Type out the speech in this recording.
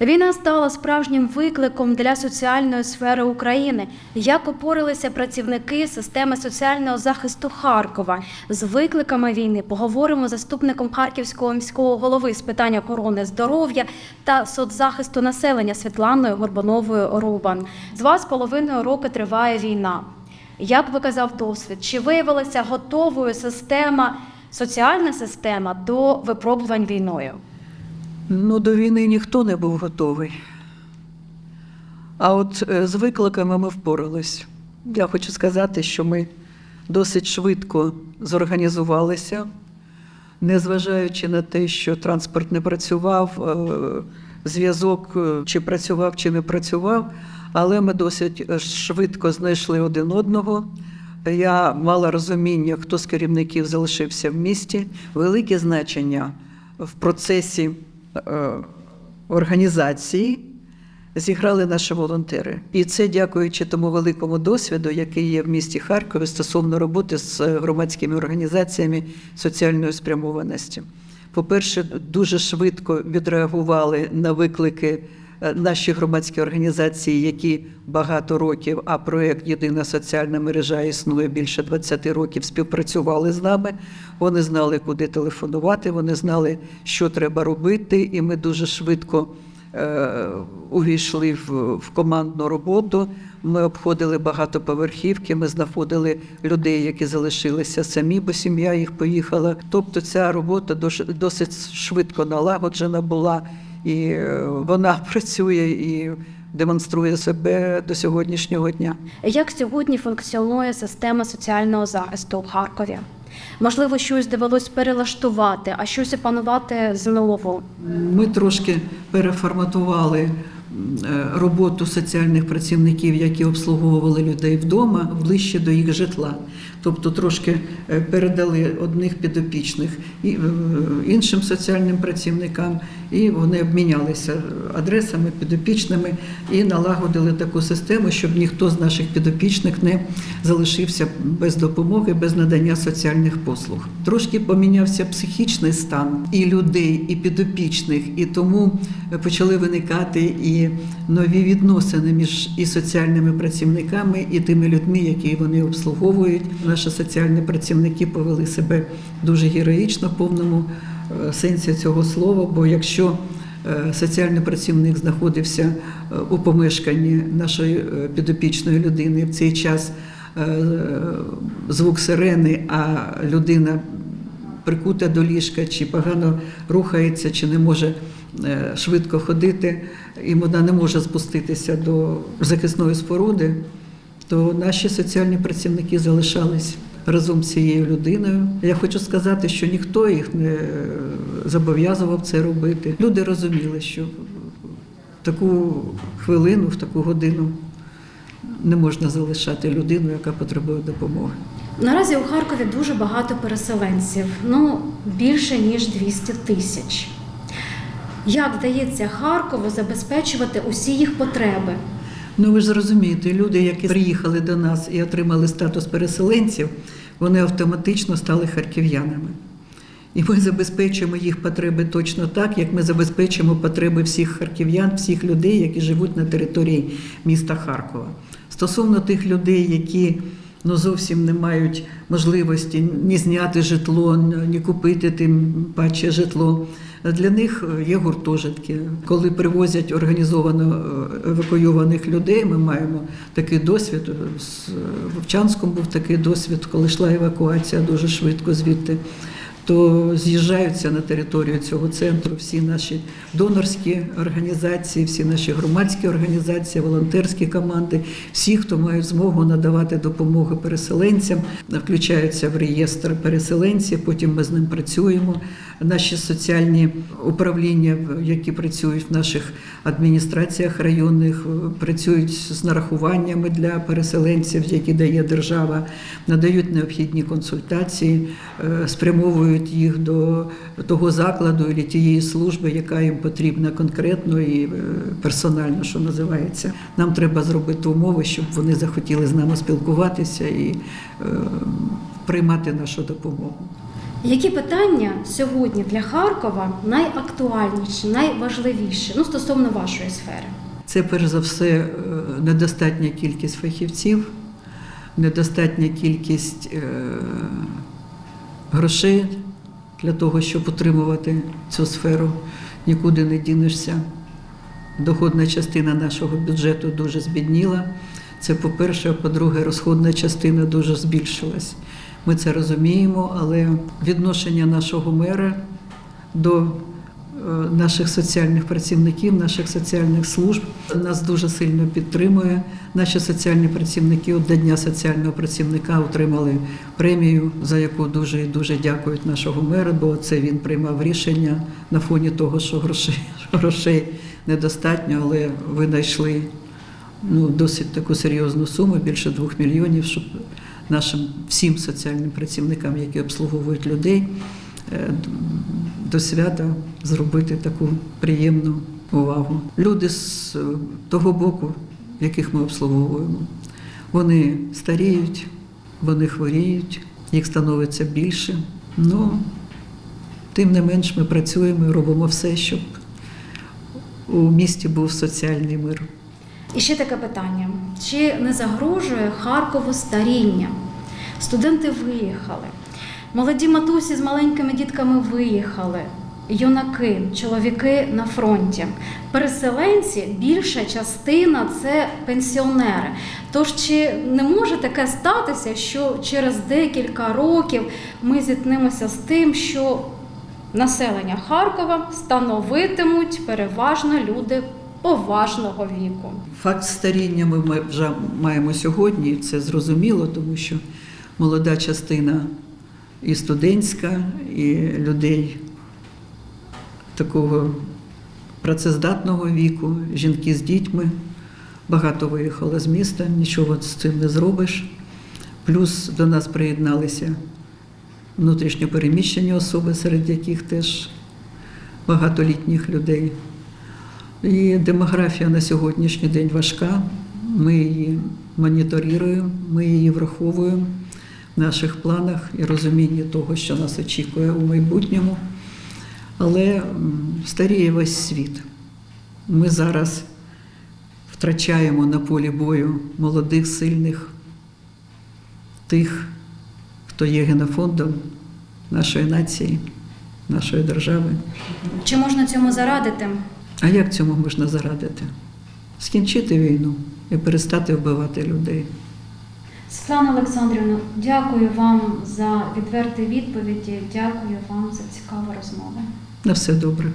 Війна стала справжнім викликом для соціальної сфери України. Як опорилися працівники системи соціального захисту Харкова з викликами війни? Поговоримо з заступником Харківського міського голови з питань охорони здоров'я та соцзахисту населення Світланою Горбановою Рубан. З вас половиною року триває війна. Як показав досвід, чи виявилася готовою система, соціальна система до випробувань війною? Ну, до війни ніхто не був готовий. А от е, з викликами ми впорались. Я хочу сказати, що ми досить швидко зорганізувалися, незважаючи на те, що транспорт не працював, е, зв'язок е, чи працював, чи не працював, але ми досить швидко знайшли один одного. Я мала розуміння, хто з керівників залишився в місті, велике значення в процесі організації зіграли наші волонтери. І це дякуючи тому великому досвіду, який є в місті Харкові стосовно роботи з громадськими організаціями соціальної спрямованості. По-перше, дуже швидко відреагували на виклики е, наші громадські організації, які багато років, а проєкт Єдина соціальна мережа існує більше 20 років, співпрацювали з нами. Вони знали, куди телефонувати, вони знали, що треба робити, і ми дуже швидко е, увійшли в, командну роботу. Ми обходили багатоповерхівки, ми знаходили людей, які залишилися самі, бо сім'я їх поїхала. Тобто ця робота досить швидко налагоджена була, і е, вона працює і демонструє себе до сьогоднішнього дня. Як сьогодні функціонує система соціального захисту у Харкові? Можливо, щось довелось перелаштувати, а щось опанувати знову. Ми трошки переформатували е, роботу соціальних працівників, які обслуговували людей вдома, ближче до їх житла. Тобто трошки е, передали одних підопічних е, іншим соціальним працівникам, і вони обмінялися адресами, підопічними і налагодили таку систему, щоб ніхто з наших підопічних не залишився без допомоги, без надання соціальних послуг. Трошки помінявся психічний стан і людей, і підопічних, і тому почали виникати і нові відносини між і соціальними працівниками, і тими людьми, які вони обслуговують. Наші соціальні працівники повели себе дуже героїчно в повному е, сенсі цього слова. Бо якщо е, соціальний працівник знаходився е, у помешканні нашої підопічної людини в цей час звук сирени, а людина прикута до ліжка, чи погано рухається, чи не може швидко ходити, і вона не може спуститися до захисної споруди, то наші соціальні працівники залишались разом з цією людиною. Я хочу сказати, що ніхто їх не е, зобов'язував це робити. Люди розуміли, що в таку хвилину, в таку годину не можна залишати людину, яка потребує допомоги. Наразі у Харкові дуже багато переселенців, ну більше ніж 200 тисяч. Як вдається Харкову забезпечувати усі їх потреби? Ну ви ж зрозумієте, люди, які приїхали до нас і отримали статус переселенців, вони автоматично стали харків'янами. І ми забезпечуємо їх потреби точно так, як ми забезпечимо потреби всіх харків'ян, всіх людей, які живуть на території міста Харкова. Стосовно тих людей, які ну, зовсім не мають можливості ні зняти житло, ні купити тим паче житло. Для них є гуртожитки. Коли привозять організовано е, евакуйованих людей, ми маємо такий досвід. З Вовчанськом був такий досвід, коли йшла евакуація дуже швидко звідти. То з'їжджаються на територію цього центру всі наші донорські організації, всі наші громадські організації, волонтерські команди, всі, хто мають змогу надавати допомогу переселенцям, включаються в реєстр переселенців. Потім ми з ним працюємо. Наші соціальні управління, які працюють в наших адміністраціях районних, працюють з нарахуваннями для переселенців, які дає держава, надають необхідні консультації, е, спрямовують їх до того закладу і тієї служби, яка їм потрібна конкретно і е, персонально, що називається. Нам треба зробити умови, щоб вони захотіли з нами спілкуватися і е, приймати нашу допомогу. Які питання сьогодні для Харкова найактуальніші, найважливіші ну, стосовно вашої сфери? Це перш за все е, недостатня кількість фахівців, недостатня кількість е, грошей для того, щоб утримувати цю сферу. Нікуди не дінешся. Доходна частина нашого бюджету дуже збідніла. Це по-перше, а по-друге, розходна частина дуже збільшилась. Ми це розуміємо, але відношення нашого мера до е, наших соціальних працівників, наших соціальних служб нас дуже сильно підтримує. Наші соціальні працівники от до Дня соціального працівника отримали премію, за яку дуже і дуже дякують нашого мера, бо це він приймав рішення на фоні того, що грошей, грошей недостатньо, але ви знайшли ну, досить таку серйозну суму, більше двох мільйонів, щоб нашим всім соціальним працівникам, які обслуговують людей, е, до свята зробити таку приємну увагу. Люди з е, того боку, яких ми обслуговуємо, вони старіють, вони хворіють, їх становиться більше. Ну, тим не менш, ми працюємо і робимо все, щоб у місті був соціальний мир. І ще таке питання: чи не загрожує Харкову старіння? Студенти виїхали, молоді матусі з маленькими дітками виїхали, юнаки, чоловіки на фронті. Переселенці, більша частина це пенсіонери. Тож чи не може таке статися, що через декілька років ми зіткнемося з тим, що населення Харкова становитимуть переважно люди поважного віку? Факт старіння ми вже маємо сьогодні, це зрозуміло, тому що молода частина і студентська, і людей такого працездатного віку, жінки з дітьми. Багато виїхало з міста, нічого з цим не зробиш. Плюс до нас приєдналися внутрішньо переміщені особи, серед яких теж багатолітніх людей. І демографія на сьогоднішній день важка. Ми її моніторуємо, ми її враховуємо в наших планах і розумінні того, що нас очікує у майбутньому. Але старіє весь світ. Ми зараз втрачаємо на полі бою молодих, сильних, тих, хто є генофондом нашої нації, нашої держави. Чи можна цьому зарадити? А як цьому можна зарадити? Скінчити війну і перестати вбивати людей. Світлана Олександрівна, дякую вам за відверті відповіді. Дякую вам за цікаву розмову. На все добре.